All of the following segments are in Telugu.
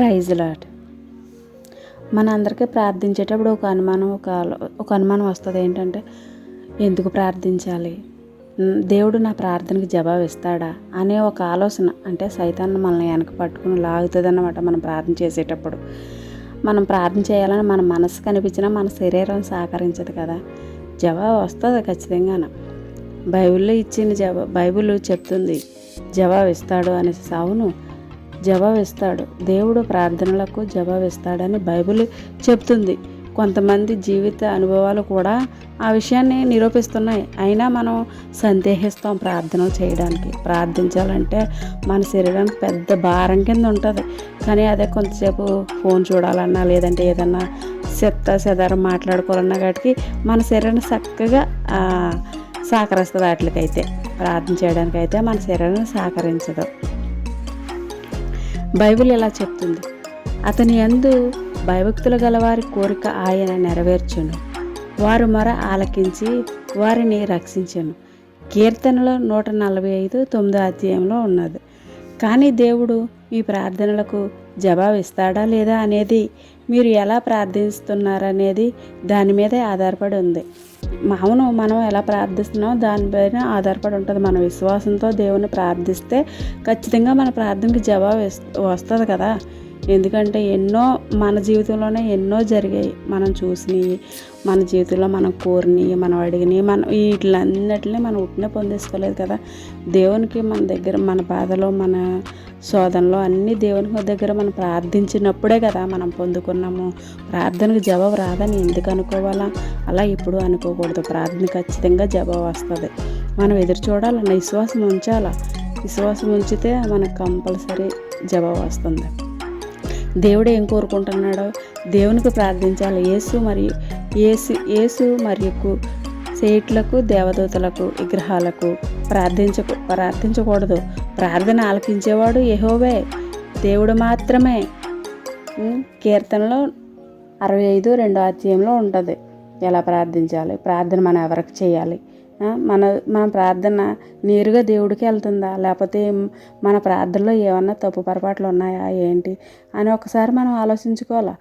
ప్రైజ్ లాట్ మన అందరికీ ప్రార్థించేటప్పుడు ఒక అనుమానం ఒక ఒక అనుమానం వస్తుంది. ఏంటంటే ఎందుకు ప్రార్థించాలి? దేవుడు నా ప్రార్థనకి జవాబు ఇస్తాడా? అనే ఒక ఆలోచన. అంటే సైతాన్ని మనల్ని వెనక పట్టుకుని లాగుతుందన్నమాట మనం ప్రార్థన చేసేటప్పుడు. మనం ప్రార్థన చేయాలని మన మనసు కనిపించినా మన శరీరం సహకరించదు కదా. జవాబు వస్తుంది ఖచ్చితంగాన. బైబిల్లో ఇచ్చిన జవా బైబిల్ చెప్తుంది జవాబు ఇస్తాడు అనేసి. అవును జవాబు ఇస్తాడు దేవుడు ప్రార్థనలకు జవాబు ఇస్తాడని బైబిల్ చెప్తుంది. కొంతమంది జీవిత అనుభవాలు కూడా ఆ విషయాన్ని నిరూపిస్తున్నాయి. అయినా మనం సందేహిస్తాం ప్రార్థనలు చేయడానికి. ప్రార్థించాలంటే మన శరీరానికి పెద్ద భారం కింద ఉంటుంది. కానీ అదే కొంతసేపు ఫోన్ చూడాలన్నా లేదంటే ఏదన్నా చెత్త చెదారం మాట్లాడుకోవాలన్నా వాటికి మన శరీరాన్ని చక్కగా సహకరిస్తుంది వాటికైతే ప్రార్థన చేయడానికైతే మన శరీరాన్ని సహకరించదు. బైబిల్ ఇలా చెప్తుంది? అతని యందు భయభక్తులు గలవారి కోరిక ఆయన నెరవేర్చును. వారు మొర ఆలకించి వారిని రక్షించను. కీర్తనలో నూట నలభై ఐదు తొమ్మిదో అధ్యాయంలో ఉన్నది. కానీ దేవుడు మీ ప్రార్థనలకు జవాబు ఇస్తాడా లేదా అనేది మీరు ఎలా ప్రార్థిస్తున్నారనేది దాని మీదే ఆధారపడి ఉంది. అవును మనం ఎలా ప్రార్థిస్తున్నామో దానిపైన ఆధారపడి ఉంటుంది. మన విశ్వాసంతో దేవుని ప్రార్థిస్తే ఖచ్చితంగా మన ప్రార్థనకి జవాబు వస్తుంది కదా. ఎందుకంటే ఎన్నో మన జీవితంలోనే ఎన్నో జరిగాయి మనం చూసినవి మన జీవితంలో మనం కోరినవి మనం అడిగినవి మనం వీటిలన్నిటిని మనం ఉట్టినే పొందేసుకోలేదు కదా. దేవునికి మన దగ్గర మన బాధలో మన శోధనలో అన్ని దేవునికి దగ్గర మనం ప్రార్థించినప్పుడే కదా మనం పొందుకున్నాము. ప్రార్థనకు జవాబు రాదని ఎందుకు అనుకోవాలా? అలా ఇప్పుడు అనుకోకూడదు. ప్రార్థన ఖచ్చితంగా జవాబు వస్తుంది. మనం ఎదురు చూడాలన్న విశ్వాసం ఉంచాలా? విశ్వాసం ఉంచితే మనకు కంపల్సరీ జవాబు వస్తుంది. దేవుడు ఏం కోరుకుంటున్నాడో దేవునికి ప్రార్థించాలి. యేసు మరియు యేసు యేసు మరియు సేట్లకు దేవదూతలకు విగ్రహాలకు ప్రార్థించకు ప్రార్థించకూడదు. ప్రార్థన ఆలకించేవాడు ఎహోవే దేవుడు మాత్రమే. కీర్తనలో అరవై ఐదు రెండో అధ్యాయంలో ఉంటుంది. ఎలా ప్రార్థించాలి? ప్రార్థన మనం ఎవరికి చేయాలి? మన మన ప్రార్థన నేరుగా దేవుడికి వెళ్తుందా? లేకపోతే మన ప్రార్థనలో ఏమన్నా తప్పు పొరపాట్లు ఉన్నాయా? ఏంటి? అని ఒకసారి మనం ఆలోచించుకోవాలా.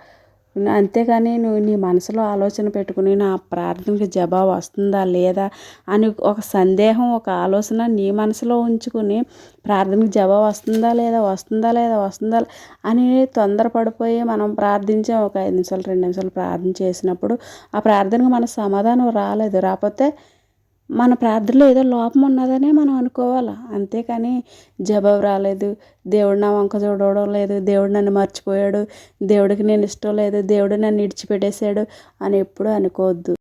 అంతేగాని నువ్వు నీ మనసులో ఆలోచన పెట్టుకుని నా ప్రార్థనకి జవాబు వస్తుందా లేదా అని ఒక సందేహం ఒక ఆలోచన నీ మనసులో ఉంచుకుని ప్రార్థనకి జవాబు వస్తుందా లేదా? వస్తుందా లేదా? వస్తుందా అని తొందరపడిపోయి మనం ప్రార్థించాం ఒక ఐదు నిమిషాలు రెండు నిమిషాలు ప్రార్థన చేసినప్పుడు ఆ ప్రార్థనకు మన సమాధానం రాలేదు. రాకపోతే మన ప్రార్థనలో ఏదో లోపం ఉన్నదనే మనం అనుకోవాలి. అంతేకాని జవాబు రాలేదు దేవుడు నా వంక చూడడం లేదు దేవుడు నన్ను మర్చిపోయాడు దేవుడికి నేను ఇష్టం లేదు దేవుడు నన్ను ఇడిచిపెట్టేశాడు అని ఎప్పుడూ అనుకోవద్దు.